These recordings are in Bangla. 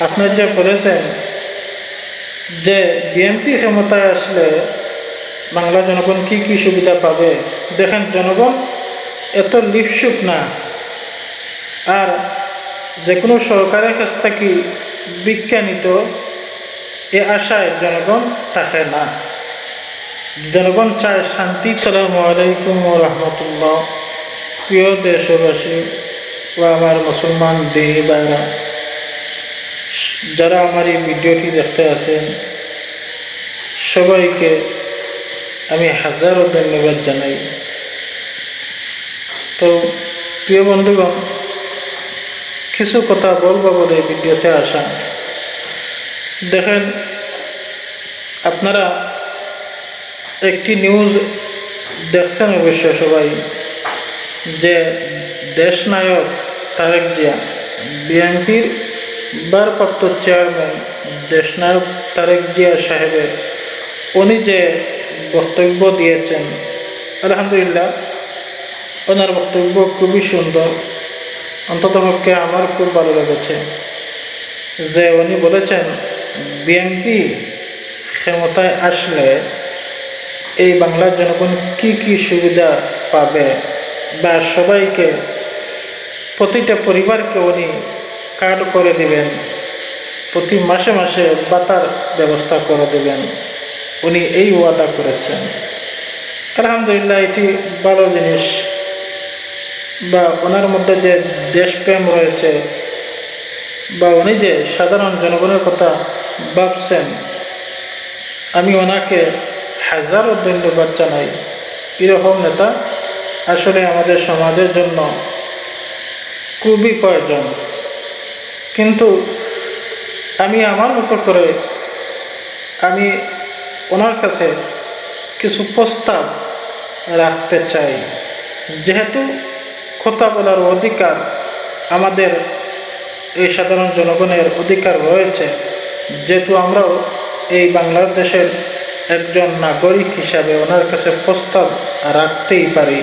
আপনার যে বলেছেন যে বিএনপি ক্ষমতায় আসলে বাংলা জনগণ কি কি সুবিধা পাবে? দেখেন জনগণ, এত লিপসুক না। আর যে কোনো সরকারের কাছ থেকে বিজ্ঞানিত এ আশায় জনগণ থাকে না। জনগণ চায় শান্তি। সালাম আলাইকুম রহমতুল্লাহ প্রিয় দেশবাসী ও আমার মুসলমান দিনী ভাইরা যারা আমার এই ভিডিওটি দেখতে আছেন, সবাইকে আমি হাজারো ধন্যবাদ জানাই। তো, প্রিয় বন্ধুগণ, কিছু কথা বলব বলে ভিডিওতে আসা। দেখেন, আপনারা একটি নিউজ দেখছেন অবশ্য সবাই, যে দেশনায়ক তারেক জিয়া, বিএনপির ভারপ্রাপ্ত চেয়ারম্যান দেশনায়ক তারেক জিয়া সাহেবের। উনি যে বক্তব্য দিয়েছেন, আলহামদুলিল্লাহ, ওনার বক্তব্য খুবই সুন্দর। অন্তত অন্ততপক্ষে আমার খুব ভালো লেগেছে। যে উনি বলেছেন, বিএনপি ক্ষমতায় আসলে এই বাংলার জনগণ কি কি সুবিধা পাবে? বা সবাইকে, প্রতিটা পরিবারকে উনি কার্ড করে দিবেন। প্রতি মাসে মাসে বাতার ব্যবস্থা করে দেবেন। উনি এই ওয়াদা করেছেন। আলহামদুলিল্লাহ, এটি ভালো জিনিস। বা ওনার মধ্যে যে দেশপ্রেম রয়েছে, বা উনি যে সাধারণ জনগণের কথা ভাবছেন, আমি ওনাকে হাজারো ধন্যবাদ জানাই। এরকম নেতা আসলে আমাদের সমাজের জন্য খুবই প্রয়োজন। কিন্তু আমি আমার মতো করে আমি ওনার কাছে কিছু প্রস্তাব রাখতে চাই। যেহেতু কথা বলার অধিকার আমাদের এই সাধারণ জনগণের অধিকার রয়েছে, যেহেতু আমরাও এই বাংলাদেশের একজন নাগরিক হিসাবে ওনার কাছে প্রস্তাব রাখতেই পারি।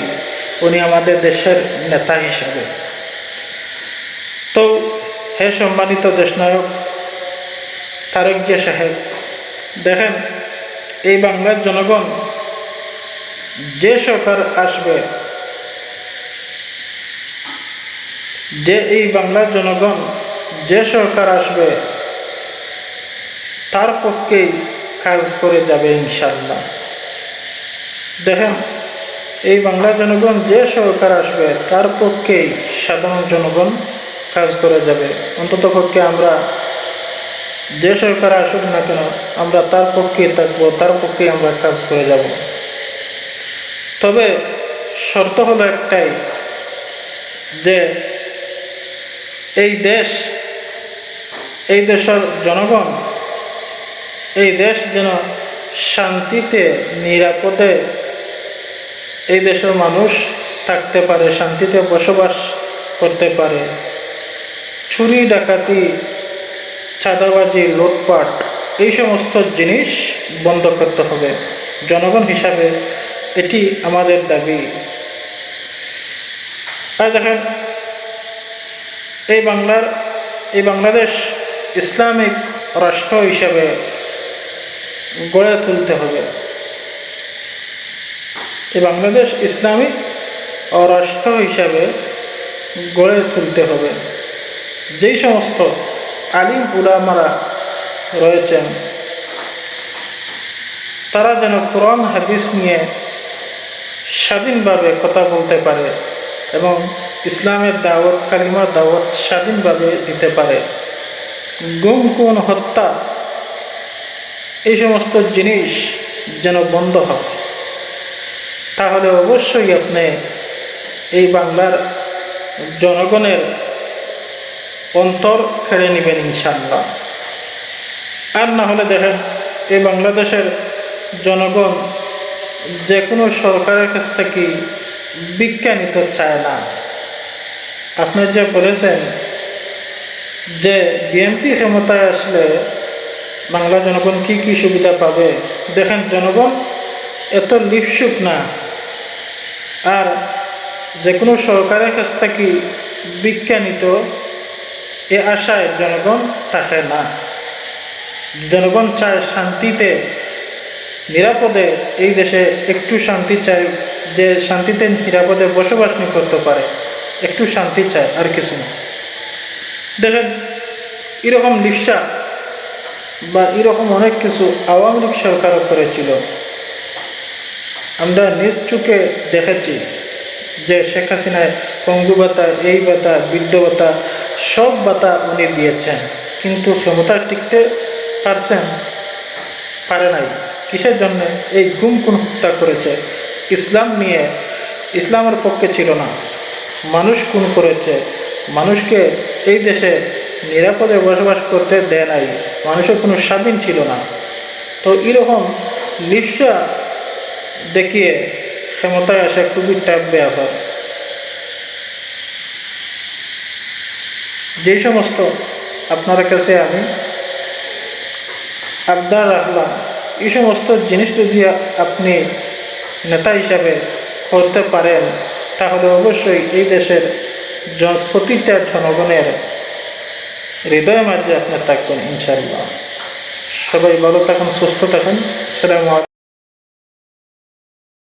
উনি আমাদের দেশের নেতা হিসাবে। হে সম্মানিত দেশনায়ক, তারেক জিয়া সাহেব, দেখেন, এই বাংলার জনগণ যে সরকার আসবে, যে এই বাংলার জনগণ যে সরকার আসবে, তার পক্ষেই কাজ করে যাবে ইনশাল্লাহ দেখেন, এই বাংলার জনগণ যে সরকার আসবে, তার পক্ষেই সাধারণ জনগণ কাজ করে যাবে। অন্তত পক্ষে আমরা যে সরকার আসুক না কেন, আমরা তার পক্ষে থাকব, তার পক্ষে আমরা কাজ করে যাব। তবে শর্ত হলো একটাই, যে এই দেশ, এই দেশের জনগণ, এই দেশ যেন শান্তিতে, নিরাপদে এই দেশের মানুষ থাকতে পারে, শান্তিতে বসবাস করতে পারে। চুরি, ডাকাতি, চাঁদাবাজি, লুটপাট, এই সমস্ত জিনিস বন্ধ করতে হবে। জনগণ হিসাবে এটি আমাদের দাবি। আর দেখেন, এই বাংলার, এই বাংলাদেশ ইসলামিক রাষ্ট্র হিসাবে গড়ে তুলতে হবে। এই বাংলাদেশ ইসলামিক রাষ্ট্র হিসাবে গড়ে তুলতে হবে। যেই সমস্ত আলিম উলামারা রয়েছেন, তারা যেন কোরআন, হাদিস নিয়ে স্বাধীনভাবে কথা বলতে পারে এবং ইসলামের দাওয়াত কালিমার দাওয়াত স্বাধীনভাবে দিতে পারে। গুম কোন হত্যা এই সমস্ত জিনিস যেন বন্ধ হয়। তাহলে অবশ্যই আপনি এই বাংলার জনগণের অন্তর খেড়ে নেবেন ইনশাল্লাহ আর না হলে দেখেন, এই বাংলাদেশের জনগণ যে কোনো সরকারের কাছ থেকে বিজ্ঞানিত চায় না। আপনি যে বলেছেন যে বিএনপি ক্ষমতায় আসলে বাংলা জনগণ কি কি সুবিধা পাবে, দেখেন জনগণ, এত লিপসুক না। আর যে কোনো সরকারের কাছ থেকে বিজ্ঞানিত এ আশায় জনগণ থাকে না। জনগণ চায় শান্তিতে, নিরাপদে এই দেশে একটু শান্তি চায় যে শান্তিতে নিরাপদে বসবাস করতে পারে, একটু শান্তি চায় আর কিছু না। দেখেন এরকম লিপসা বা এরকম অনেক কিছু আওয়ামী লীগ সরকারও করেছিল। আমরা নিজ চোখে দেখেছি যে শেখ হাসিনায় পঙ্গু ভাতা, এই ভাতা, বৃদ্ধ ভাতা সব ভাতা উনি দিয়েছেন, কিন্তু ক্ষমতা টিকতে পারছেন, পারে নাই। কিসের জন্য এই গুম কোন হত্যা করেছে? ইসলাম নিয়ে ইসলামের পক্ষে ছিল না। মানুষ খুন করেছে। মানুষকে এই দেশে নিরাপদে বসবাস করতে দেয় নাই। মানুষের কোনো স্বাধীন ছিল না। তো এরকম লিপসা দেখিয়ে ক্ষমতায় আসা খুবই ট্যাপ ব্যাপার। যেই সমস্ত আপনার কাছে আমি আবদার রাখলাম, এই সমস্ত জিনিস যদি আপনি নেতা হিসাবে করতে পারেন, তাহলে অবশ্যই এই দেশের প্রতিটা জনগণের হৃদয় মাঝে আপনি থাকবেন ইনশাল্লাহ সবাই ভালো থাকুন, সুস্থ থাকুন। আলাইকুম।